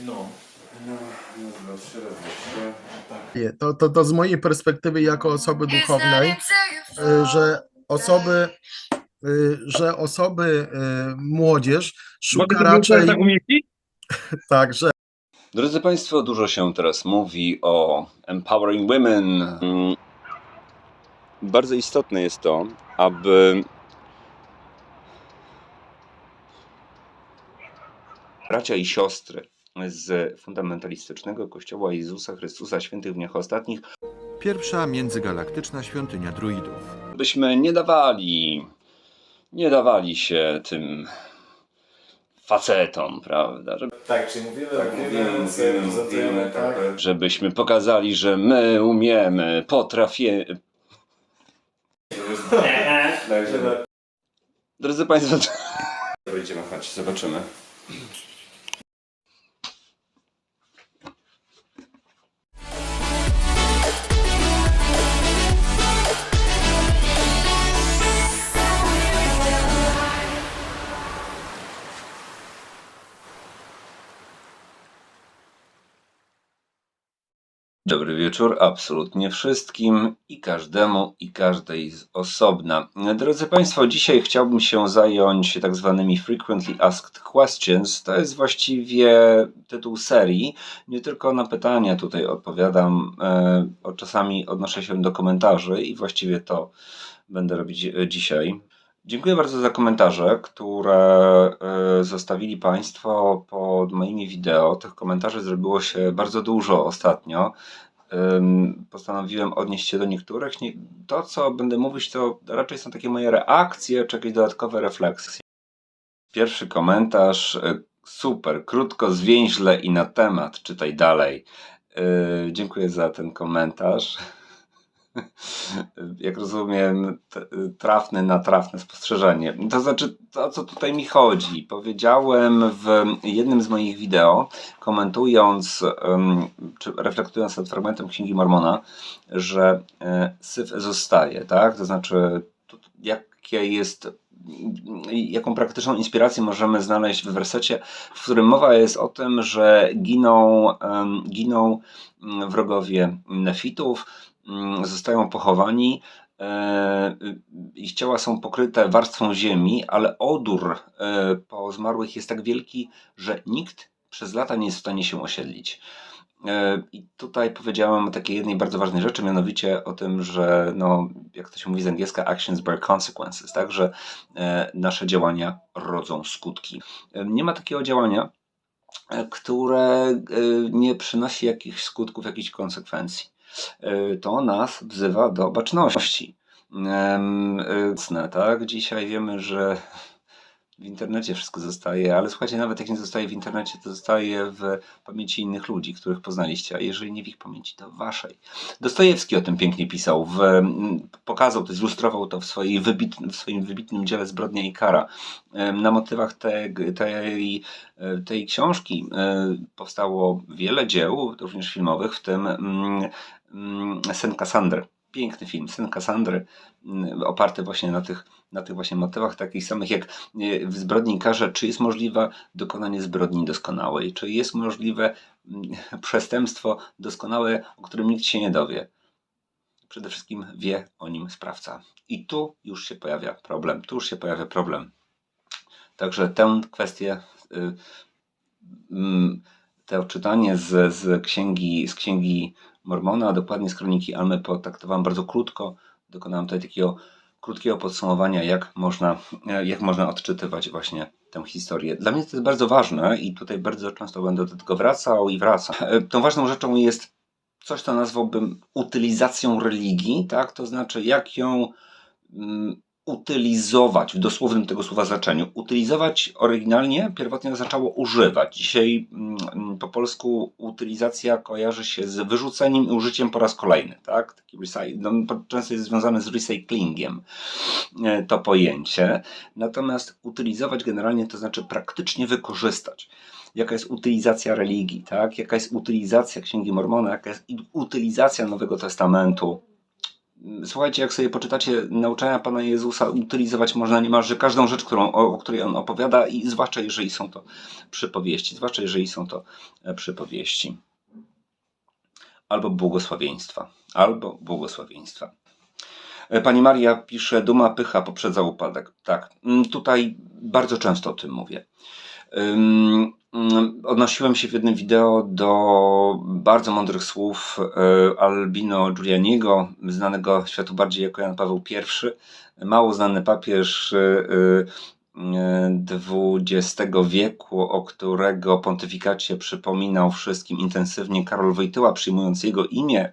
No. No, średnio. Nie, To, to, to z mojej perspektywy jako osoby duchownej, y, że osoby, y, że osoby, y, młodzież szuka raczej tak tak, że Drodzy Państwo, dużo się teraz mówi o empowering women. Mm, Bardzo istotne jest to, aby bracia i siostry z fundamentalistycznego Kościoła Jezusa Chrystusa Świętych w Dniach Ostatnich, Pierwsza międzygalaktyczna świątynia druidów. byśmy nie dawali, nie dawali się tym facetom, prawda? Żeby Tak, czyli mówimy, Tak, mówimy, mówimy, mówimy, mówimy, tak? tak, żebyśmy pokazali, że my umiemy, potrafimy. Drodzy Państwo, to... Wejdziemy, chodź, zobaczymy. Dobry wieczór absolutnie wszystkim i każdemu i każdej z osobna. Drodzy Państwo, dzisiaj chciałbym się zająć tak zwanymi frequently asked questions. To jest właściwie tytuł serii. Nie tylko na pytania tutaj odpowiadam, e, czasami odnoszę się do komentarzy i właściwie to będę robić e, dzisiaj. Dziękuję bardzo za komentarze, które e, zostawili Państwo pod moimi wideo. Tych komentarzy zrobiło się bardzo dużo ostatnio. Postanowiłem odnieść się do niektórych. Nie- To, co będę mówić, to raczej są takie moje reakcje czy jakieś dodatkowe refleksje. Pierwszy komentarz. e, Super, krótko, zwięźle i na temat. Czytaj dalej. Yy, Dziękuję za ten komentarz. Jak rozumiem, trafne na trafne spostrzeżenie. To znaczy, o co tutaj mi chodzi? Powiedziałem w jednym z moich wideo, komentując, czy reflektując nad fragmentem Księgi Mormona, że e, syf zostaje, tak? To znaczy, jakie jest, jaką praktyczną inspirację możemy znaleźć w wersecie, w którym mowa jest o tym, że giną, giną mm, wrogowie nefitów, zostają pochowani. e, Ich ciała są pokryte warstwą ziemi, ale odór e, po zmarłych jest tak wielki, że nikt przez lata nie jest w stanie się osiedlić. E, I tutaj powiedziałem o takiej jednej bardzo ważnej rzeczy, mianowicie o tym, że no, jak to się mówi z angielska, actions bear consequences, tak, że nasze działania rodzą skutki. Nie ma takiego działania, które nie przynosi jakichś skutków, jakichś konsekwencji. E, To nas wzywa do baczności. E, Jasne, tak? Dzisiaj wiemy, że w internecie wszystko zostaje, ale słuchajcie, nawet jak nie zostaje w internecie, to zostaje w pamięci innych ludzi, których poznaliście, a jeżeli nie w ich pamięci, to waszej. Dostojewski o tym pięknie pisał, w, pokazał to, zilustrował to w, swojej w swoim wybitnym dziele Zbrodnia i Kara. Na motywach tej, tej, tej książki e, powstało wiele dzieł, również filmowych, w tym mm, Sen Cassandry. Piękny film, Sen Cassandry, mm, oparty właśnie na tych, na tych właśnie motywach takich samych jak e, w zbrodni i karze, czy jest możliwe dokonanie zbrodni doskonałej, czy jest możliwe mm, przestępstwo doskonałe, o którym nikt się nie dowie. Przede wszystkim wie o nim sprawca. I tu już się pojawia problem. Tu już się pojawia problem. Także tę kwestię, mm, to czytanie z, z, księgi, z księgi Mormona, a dokładnie z kroniki Almy potraktowałem bardzo krótko. Dokonałem tutaj takiego krótkiego podsumowania, jak można, e, jak można odczytywać właśnie tę historię. Dla mnie to jest bardzo ważne i tutaj bardzo często będę do tego wracał i wracał. E, Tą ważną rzeczą jest coś, co nazwałbym utylizacją religii, tak? To znaczy, jak ją mm, utylizować w dosłownym tego słowa znaczeniu. Utylizować oryginalnie pierwotnie oznaczało używać. Dzisiaj mm, po polsku utylizacja kojarzy się z wyrzuceniem i użyciem po raz kolejny. Tak? Taki no, często jest związane z recyklingiem e, to pojęcie. Natomiast utylizować generalnie to znaczy praktycznie wykorzystać. Jaka jest utylizacja religii, tak? jaka jest utylizacja Księgi Mormona, jaka jest utylizacja Nowego Testamentu Słuchajcie, jak sobie poczytacie nauczania Pana Jezusa, utylizować można niemalże każdą rzecz, którą, o, o której On opowiada i zwłaszcza jeżeli są to przypowieści, zwłaszcza jeżeli są to e, przypowieści. Albo błogosławieństwa, albo błogosławieństwa. E, Pani Maria pisze, duma, pycha poprzedza upadek. Tak, mm, tutaj bardzo często o tym mówię. Mm, Odnosiłem się w jednym wideo do bardzo mądrych słów e, Albino Giulianiego, znanego światu bardziej jako Jan Paweł I, mało znany papież e, e, XX wieku, o którego pontyfikacie przypominał wszystkim intensywnie Karol Wojtyła, przyjmując jego imię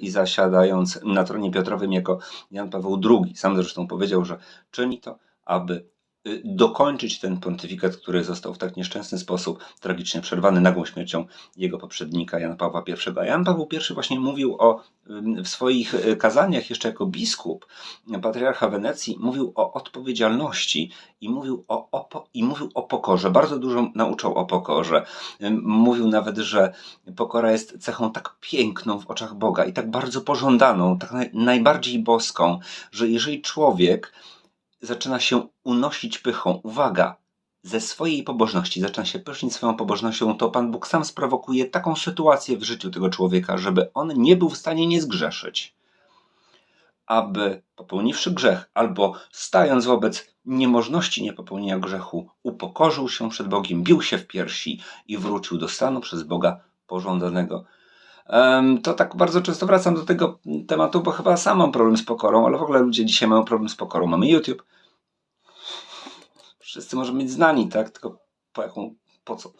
i zasiadając na tronie Piotrowym jako Jan Paweł II. Sam zresztą powiedział, że czyni to, aby y, dokończyć ten pontyfikat, który został w tak nieszczęsny sposób tragicznie przerwany nagłą śmiercią jego poprzednika Jana Pawła I. A Jan Paweł I właśnie mówił o, w swoich y, kazaniach jeszcze jako biskup, patriarcha Wenecji, mówił o odpowiedzialności i mówił o, o, i mówił o pokorze. Bardzo dużo nauczał o pokorze. Mówił nawet, że pokora jest cechą tak piękną w oczach Boga i tak bardzo pożądaną, tak naj, najbardziej boską, że jeżeli człowiek zaczyna się unosić pychą. Uwaga! Ze swojej pobożności zaczyna się pysznić swoją pobożnością, to Pan Bóg sam sprowokuje taką sytuację w życiu tego człowieka, żeby on nie był w stanie nie zgrzeszyć. Aby popełniwszy grzech, albo stając wobec niemożności niepopełnienia grzechu, upokorzył się przed Bogiem, bił się w piersi i wrócił do stanu przez Boga pożądanego. To tak bardzo często wracam do tego tematu, bo chyba sam mam problem z pokorą, ale w ogóle ludzie dzisiaj mają problem z pokorą. Mamy YouTube. Wszyscy możemy być znani, tak? Tylko po jaką, po co?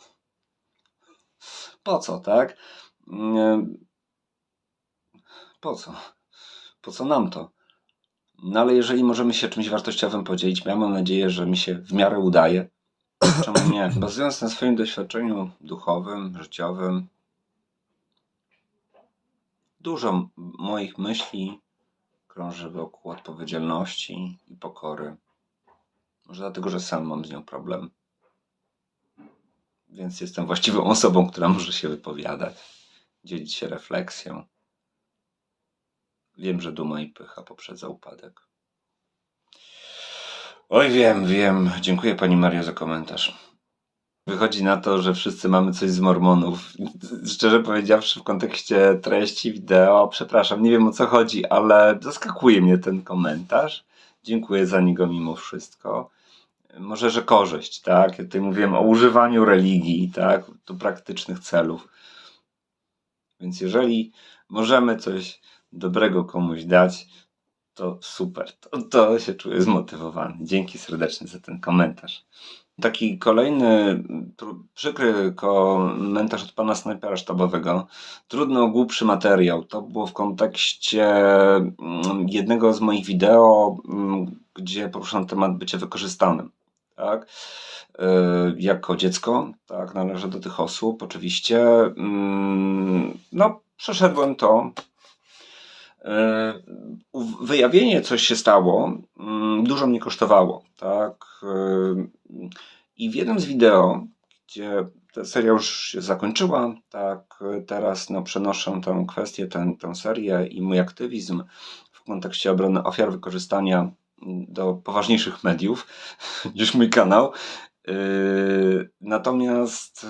Po co, tak? Em, Po co? Po co nam to? No ale jeżeli możemy się czymś wartościowym podzielić, ja mam nadzieję, że mi się w miarę udaje. Czemu nie? Bazując na swoim doświadczeniu duchowym, życiowym, Dużo moich myśli krąży wokół odpowiedzialności i pokory. Może dlatego, że sam mam z nią problem. Więc jestem właściwą osobą, która może się wypowiadać, dzielić się refleksją. Wiem, że duma i pycha poprzedza upadek. Oj, wiem, wiem. Dziękuję Pani Mario za komentarz. Wychodzi na to, że wszyscy mamy coś z Mormonów. Szczerze powiedziawszy, w kontekście treści wideo, przepraszam, nie wiem o co chodzi, ale zaskakuje mnie ten komentarz. Dziękuję za niego mimo wszystko. Może, że korzyść, tak? Ja tutaj mówiłem o używaniu religii, tak? Do praktycznych celów. Więc jeżeli możemy coś dobrego komuś dać, to super. To, to się czuję zmotywowany. Dzięki serdecznie za ten komentarz. Taki kolejny przykry komentarz od pana snajpera sztabowego. Trudno głupszy materiał. To było w kontekście mm, jednego z moich wideo, mm, gdzie poruszam temat bycia wykorzystanym. Tak? Y, Jako dziecko, tak, należę do tych osób, oczywiście. Mm, No, przeszedłem to. E, Wyjawienie, coś się stało, mm, dużo mnie kosztowało, tak. e, I w jednym z wideo, gdzie ta seria już się zakończyła, tak, teraz no, przenoszę tę kwestię, tę, tę serię i mój aktywizm w kontekście obrony ofiar wykorzystania mm, do poważniejszych mediów niż mój kanał. E, Natomiast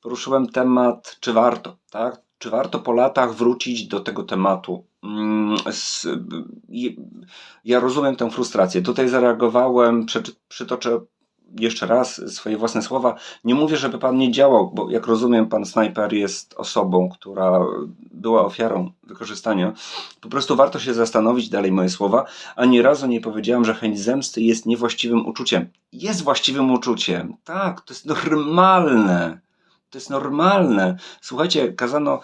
poruszyłem temat, czy warto, tak? Czy warto po latach wrócić do tego tematu? Mm, Ja rozumiem tę frustrację. Tutaj zareagowałem, przytoczę jeszcze raz swoje własne słowa. Nie mówię, żeby pan nie działał, bo jak rozumiem, pan snajper jest osobą, która była ofiarą wykorzystania. Po prostu warto się zastanowić, dalej moje słowa, a nie razu nie powiedziałem, że chęć zemsty jest niewłaściwym uczuciem. Jest właściwym uczuciem. Tak, to jest normalne. To jest normalne. Słuchajcie, kazano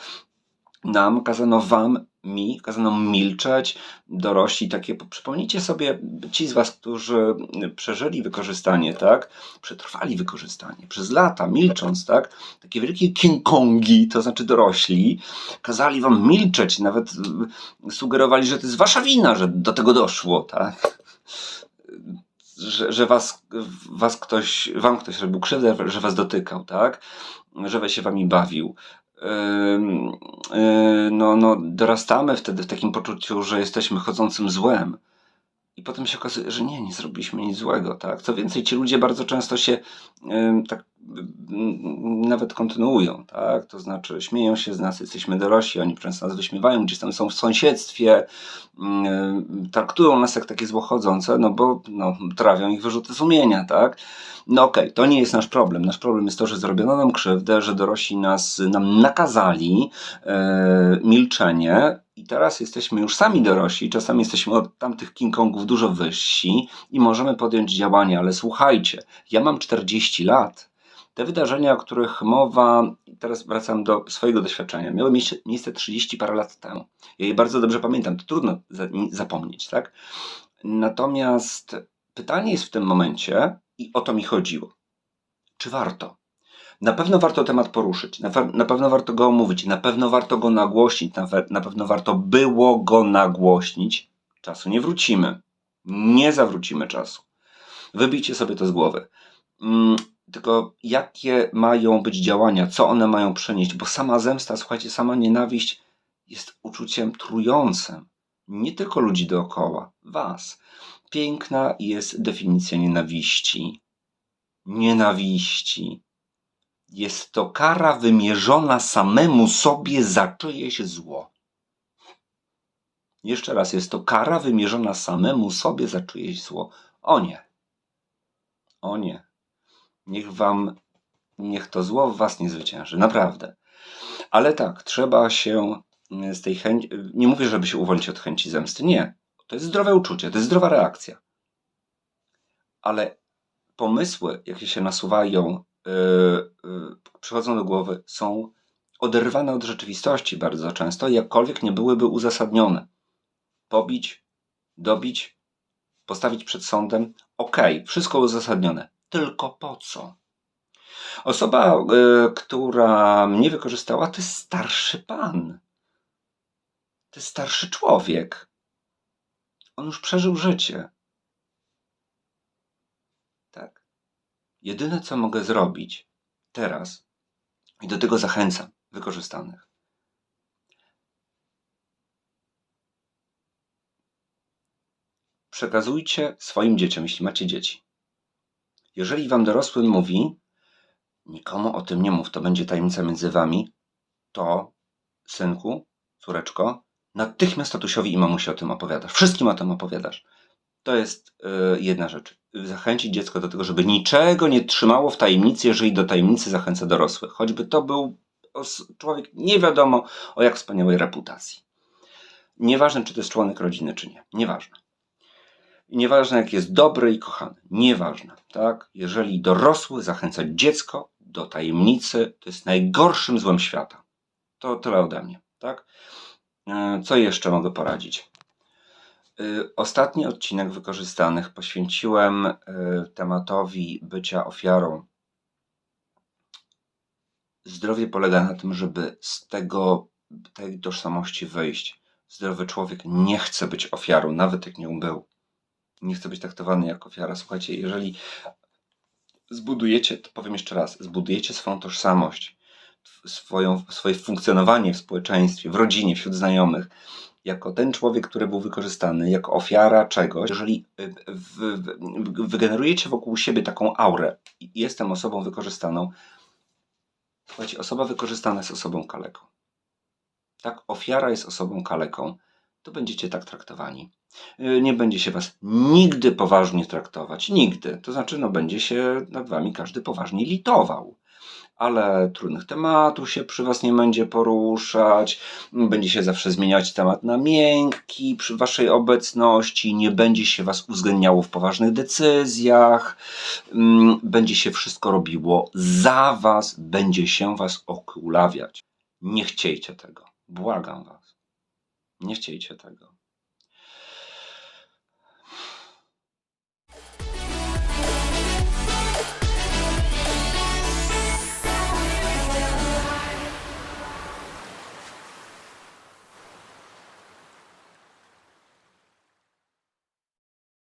nam, kazano wam, mi, kazano milczeć, dorośli takie, przypomnijcie sobie, ci z was, którzy przeżyli wykorzystanie, tak, przetrwali wykorzystanie przez lata, milcząc, tak, takie wielkie King Kongi, to znaczy dorośli, kazali wam milczeć, nawet sugerowali, że to jest wasza wina, że do tego doszło, tak, że, że was, was ktoś, wam ktoś robił krzywdę, że was dotykał, tak, że się wami bawił. yy, no, no, dorastamy wtedy w takim poczuciu, że jesteśmy chodzącym złem. I potem się okazuje, że nie, nie zrobiliśmy nic złego, tak? Co więcej, ci ludzie bardzo często się tak ym, nawet kontynuują, tak? To znaczy śmieją się z nas, jesteśmy dorośli, oni często nas wyśmiewają, gdzieś tam są w sąsiedztwie, ym, traktują nas jak takie złochodzące, no bo no, trawią ich wyrzuty sumienia, tak? No okej, to nie jest nasz problem. Nasz problem jest to, że zrobiono nam krzywdę, że dorośli nas, nam nakazali e, milczenie i teraz jesteśmy już sami dorośli, czasami jesteśmy od tamtych King Kongów dużo wyżsi i możemy podjąć działania, ale słuchajcie, ja mam 40 lat. Te wydarzenia, o których mowa, teraz wracam do swojego doświadczenia, miały miejsce, miejsce 30 parę lat temu. Ja je bardzo dobrze pamiętam, to trudno za, zapomnieć, tak? Natomiast pytanie jest w tym momencie, i o to mi chodziło. Czy warto? Na pewno warto temat poruszyć, na, na pewno warto go omówić, na pewno warto go nagłośnić, na, na pewno warto było go nagłośnić. Czasu nie wrócimy. Nie zawrócimy czasu. Wybijcie sobie to z głowy. Mm, tylko jakie mają być działania, co one mają przenieść, bo sama zemsta, słuchajcie, sama nienawiść jest uczuciem trującym. Nie tylko ludzi dookoła, was. Piękna jest definicja nienawiści. Nienawiści. Jest to kara wymierzona samemu sobie za czyjeś zło. Jeszcze raz, jest to kara wymierzona samemu sobie za czyjeś zło. O nie. O nie. Niech wam, niech to zło w was nie zwycięży. Naprawdę. Ale tak, trzeba się z tej chęci, nie mówię, żeby się uwolnić od chęci zemsty. Nie. To jest zdrowe uczucie, to jest zdrowa reakcja. Ale pomysły, jakie się nasuwają, przychodzą do głowy, są oderwane od rzeczywistości bardzo często, jakkolwiek nie byłyby uzasadnione. Pobić, dobić, postawić przed sądem, okej, wszystko uzasadnione. Tylko po co? Osoba, yy, która mnie wykorzystała, to jest starszy pan. To jest starszy człowiek. On już przeżył życie. Jedyne, co mogę zrobić teraz, i do tego zachęcam wykorzystanych, przekazujcie swoim dzieciom, jeśli macie dzieci. Jeżeli wam dorosły mówi, nikomu o tym nie mów, to będzie tajemnica między wami, to synku, córeczko, natychmiast tatusiowi i mamusi o tym opowiadasz. Wszystkim o tym opowiadasz. To jest y, jedna rzecz. Zachęcić dziecko do tego, żeby niczego nie trzymało w tajemnicy, jeżeli do tajemnicy zachęca dorosłych. Choćby to był człowiek nie wiadomo o jak wspaniałej reputacji. Nieważne, czy to jest członek rodziny, czy nie. Nieważne. Nieważne, jak jest dobry i kochany. Nieważne, tak? Jeżeli dorosły zachęca dziecko do tajemnicy, to jest najgorszym złem świata. To tyle ode mnie, tak? E, Co jeszcze mogę poradzić? Y, Ostatni odcinek wykorzystanych poświęciłem y, tematowi bycia ofiarą. Zdrowie polega na tym, żeby z tego, tej tożsamości wyjść. Zdrowy człowiek nie chce być ofiarą, nawet jak nią był. Nie chce być traktowany jako ofiara. Słuchajcie, jeżeli zbudujecie, to powiem jeszcze raz, zbudujecie swoją tożsamość, swoją, swoje funkcjonowanie w społeczeństwie, w rodzinie, wśród znajomych, jako ten człowiek, który był wykorzystany, jako ofiara czegoś, jeżeli y, wygenerujecie wokół siebie taką aurę, jestem osobą wykorzystaną, słuchajcie, osoba wykorzystana jest osobą kaleką. Tak, ofiara jest osobą kaleką, to będziecie tak traktowani. Y, Nie będzie się was nigdy poważnie traktować. Nigdy. To znaczy, no, będzie się nad wami każdy poważnie litował. Ale trudnych tematów się przy was nie będzie poruszać, będzie się zawsze zmieniać temat na miękki przy waszej obecności, nie będzie się was uwzględniało w poważnych decyzjach, mm, będzie się wszystko robiło za was, będzie się was okulawiać. Nie chciejcie tego. Błagam was. Nie chciejcie tego.